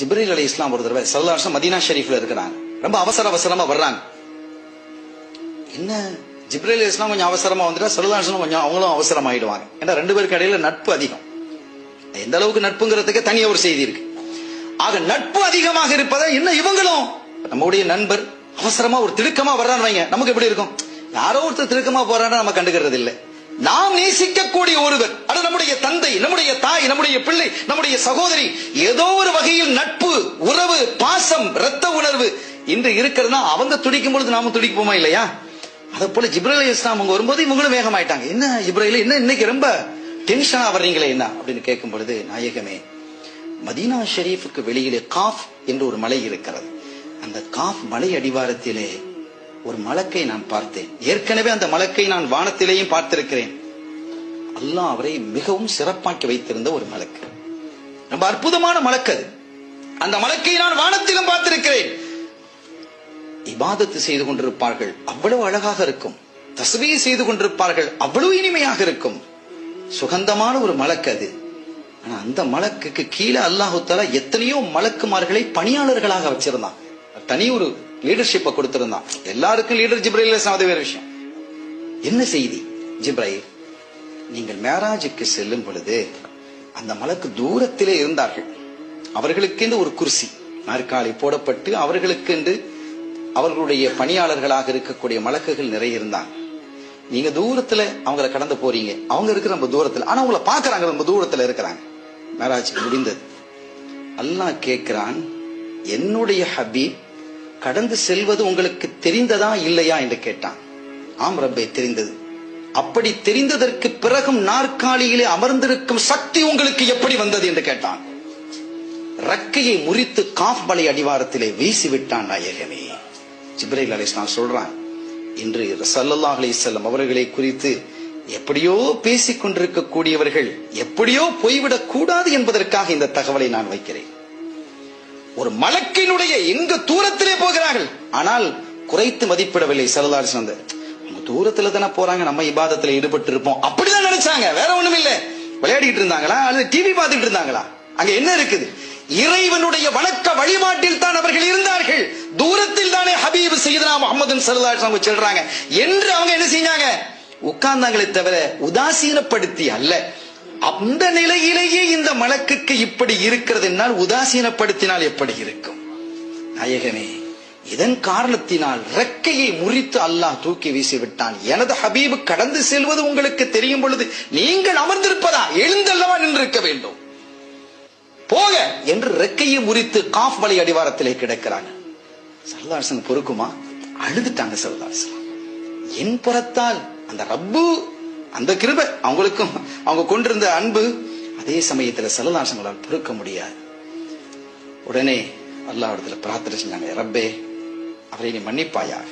ஜிப்ரீல் அலி இஸ்லாம் ஒரு தடவை சல்லா மதீனா ஷெரீஃப்ல இருக்கிறாங்க. ரொம்ப அவசர அவசரமா வர்றாங்க. என்ன? ஜிப்ரீல் இஸ்லாம் கொஞ்சம் அவசரமா வந்துட்டா சல்லா கொஞ்சம் அவங்களும் அவசரமாயிடுவாங்க. ஏன்னா ரெண்டு பேருக்கு இடையில நட்பு அதிகம். எந்த அளவுக்கு நட்புங்கிறதுக்கு தனியா ஒரு செய்தி இருக்கு. ஆக நட்பு அதிகமாக இருப்பதை என்ன இவங்களும் நம்முடைய நண்பர் அவசரமா ஒரு திடுக்கமா வர்றான்னு வைங்க. நமக்கு எப்படி இருக்கும்? யாரோ ஒருத்தர் திடுக்கமா போறான்னு நம்ம கண்டுக்கிறது இல்லை நாம் நேசிக்கக்கூடிய ஒருவர் நம்முடைய தந்தை நம்முடைய தாய் நம்முடைய பிள்ளை நம்முடைய சகோதரி ஏதோ ஒரு வகையில் நட்பு உறவு பாசம் ரத்த உணர்வு இன்று இருக்கிறதுனா அவங்க துடிக்கும் பொழுது நாம துடிப்போமா இல்லையா? அதை போல ஜிப்ரேல் இஸ்லாம் அவங்க வரும்போது இவங்களும் வேகமாயிட்டாங்க. என்ன ஜிப்ரேல்? என்ன இன்னைக்கு ரொம்ப டென்ஷனா வர்றீங்களே என்ன? அப்படின்னு கேட்கும் பொழுது நாயகமே மதீனா ஷெரீஃபுக்கு வெளியிலே காஃப் என்று ஒரு மலை இருக்கிறது. அந்த காஃப் மலை அடிவாரத்திலே ஒரு மலக்கை நான் பார்த்தேன். ஏற்கனவே அந்த மலக்கை நான் வானத்திலேயும் பார்த்திருக்கிறேன். அல்லாஹ் அவரை மிகவும் சிறப்பாக்கி வைத்திருந்த ஒரு மலக்கு. ரொம்ப அற்புதமான மலக்கு அது. அந்த மலக்கை நான் வானத்திலும் பார்த்திருக்கிறேன். இபாதத்து செய்து கொண்டிருப்பார்கள் அவ்வளவு அழகாக இருக்கும். தசுவையை செய்து கொண்டிருப்பார்கள் அவ்வளவு இனிமையாக இருக்கும். சுகந்தமான ஒரு மலக்கு அது. ஆனா அந்த மலக்குக்கு கீழே அல்லாஹு தஆலா எத்தனையோ மலக்குமார்களை பணியாளர்களாக வச்சிருந்தான். தனி ஒரு லீடர்ஷிப்பை கொடுத்திருந்தான். எல்லாருக்கும் லீடர் ஜிப்ரையில் அது வேற விஷயம். என்ன செய்தி? ஜிப்ரைல். நீங்கள் மேராஜுக்கு செல்லும் பொழுது அந்த மலக்கு தூரத்திலே இருந்தார்கள். அவர்களுக்கென்று ஒரு குர்சி நாற்காலி போடப்பட்டு அவர்களுக்கென்று அவர்களுடைய பணியாளர்களாக இருக்கக்கூடிய மலக்குகள் நிறைய இருந்தாங்க. நீங்க தூரத்துல அவங்கள கடந்து போறீங்க. அவங்க இருக்கிற நம்ம தூரத்துல. ஆனா உங்களை பாக்குறாங்க ரொம்ப தூரத்துல இருக்கிறாங்க. மேராஜ் முடிந்தது. அல்லாஹ் கேட்கிறான் என்னுடைய ஹபீப் கடந்து செல்வது உங்களுக்கு தெரிந்ததா இல்லையா? என்று கேட்டான். ஆம் ரப்பே தெரிந்தது. அப்படி தெரிந்ததற்கு பிறகும் நாற்காலியிலே அமர்ந்திருக்கும் சக்தி உங்களுக்கு எப்படி வந்தது என்று கேட்டான். ரக்கையை முறித்து காஃப் மலை அடிவாரத்திலே வீசி விட்டான் நாயகமே. ஜிப்ரைல் அலிஸ்லாம் சொல்றான் இன்று சல்லல்லாஹ் அலிசல்லம் அவர்களை குறித்து எப்படியோ பேசிக் கொண்டிருக்கக்கூடியவர்கள் எப்படியோ போய்விடக் கூடாது என்பதற்காக இந்த தகவலை நான் வைக்கிறேன். ஒரு மலக்கினுடைய எங்க தூரத்திலே போகிறார்கள் ஆனால் குறைத்து மதிப்பிடவில்லை சல்லல்லாஹு அலிஸ்லாம் தூரத்துல தானே போறாங்க. நம்ம இபாதத்துல ஈடுபட்டு இருப்போம் அப்படிதான் நினைச்சாங்க. வேற ஒண்ணும் இல்ல. விளையாடிட்டு இருந்தாங்களா? அல்லது டிவி பார்த்துட்டு இருந்தாங்களா? அங்க என்ன இருக்குது? இறைவனுடைய வணக்க வழிபாட்டில் தான் அவர்கள் இருந்தார்கள். தூரத்தில் தானே ஹபீப் செய்தனா முகமது சல்லாஹ் சொல்றாங்க. என்று அவங்க என்ன செஞ்சாங்க? உட்கார்ந்தாங்களே தவிர உதாசீனப்படுத்தி அல்ல. அந்த நிலையிலேயே இந்த மலக்குக்கு இப்படி இருக்கிறது என்னால் உதாசீனப்படுத்தினால் எப்படி இருக்கும்? நாயகமே இதன் காரணத்தினால் ரெக்கையை முறித்து அல்லாஹ் தூக்கி வீசி விட்டான். எனது ஹபீபு கடந்து செல்வது உங்களுக்கு தெரியும் பொழுது நீங்கள் அமர்ந்திருப்பதா? எழுந்தல்லவா நின்றிருக்க வேண்டும். போக என்று ரெக்கையை முறித்து காஃப் வலை அடிவாரத்திலே கிடக்கிறாங்க. சரதாசன் பொறுக்குமா? அழுதுட்டாங்க சரதாசன் என் புறத்தால் அந்த ரப்பு அந்த கிருப அவங்களுக்கும் அவங்க கொண்டிருந்த அன்பு அதே சமயத்துல சரதாசங்களால் பொறுக்க முடியாது. உடனே அல்லாவிடத்துல பிரார்த்தனை செஞ்சாங்க ரப்பே அவரை நீ மன்னிப்பாயாக.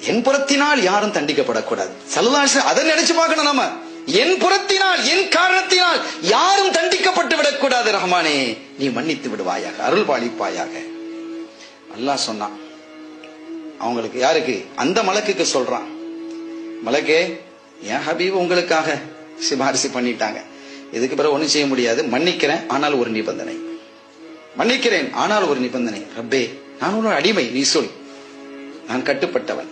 என் புறத்தினால் யாரும் தண்டிக்கப்படக்கூடாது. சல்லாச அதை நினைச்சு பார்க்கணும் நம்ம. என் புறத்தினால் என் காரணத்தினால் யாரும் தண்டிக்கப்பட்டு விடக்கூடாது ரஹ்மானே. நீ மன்னித்து விடுவாயாக அருள் பாலிப்பாயாக அல்லாஹ் சொன்னான். அவங்களுக்கு யாருக்கு? அந்த மலக்குக்கு சொல்றான். மலக்கே என் ஹபீப் உங்களுக்காக சிபாரிசு பண்ணிட்டாங்க. இதுக்கு பிறகு ஒண்ணும் செய்ய முடியாது. மன்னிக்கிறேன். ஆனால் ஒரு நிபந்தனை. மன்னிக்கிறேன். ஆனால் ஒரு நிபந்தனை. ரப்பே நான் உன்னோட அடிமை நீ சொல். நான் கட்டுப்பட்டவன்.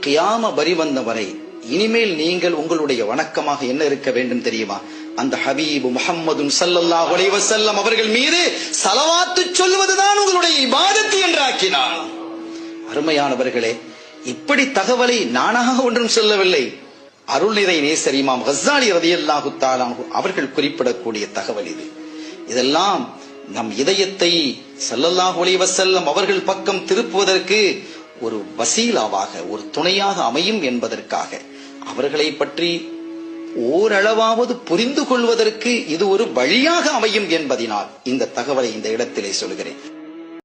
கியாம வரி வந்த வரை இனிமேல் நீங்கள் உங்களுடைய வணக்கமாக என்ன இருக்க வேண்டும் தெரியுமா? அந்த ஹபீபு முகம்மது சல்லல்லா செல்லம் அவர்கள் மீது சலவாத்து சொல்வதுதான் உங்களுடைய இபாதத்து என்றாக்கினான். அருமையானவர்களே இப்படி தகவலை நானாக ஒன்றும் சொல்லவில்லை. அருள்நிறை நேசர் இமாம் ஹஸ்ஸாலி ரதியல்லாஹு தாலாஹு அவர்கள் குறிப்பிடக்கூடிய தகவல் இது. இதெல்லாம் நம் இதயத்தை சல்லல்லாஹு அலைஹி அவர்கள் பக்கம் திருப்புவதற்கு ஒரு வசீலாவாக ஒரு துணையாக அமையும் என்பதற்காக அவர்களை பற்றி ஓரளவாவது புரிந்து கொள்வதற்கு இது ஒரு வழியாக அமையும் என்பதினால் இந்த தகவலை இந்த இடத்திலே சொல்கிறேன்.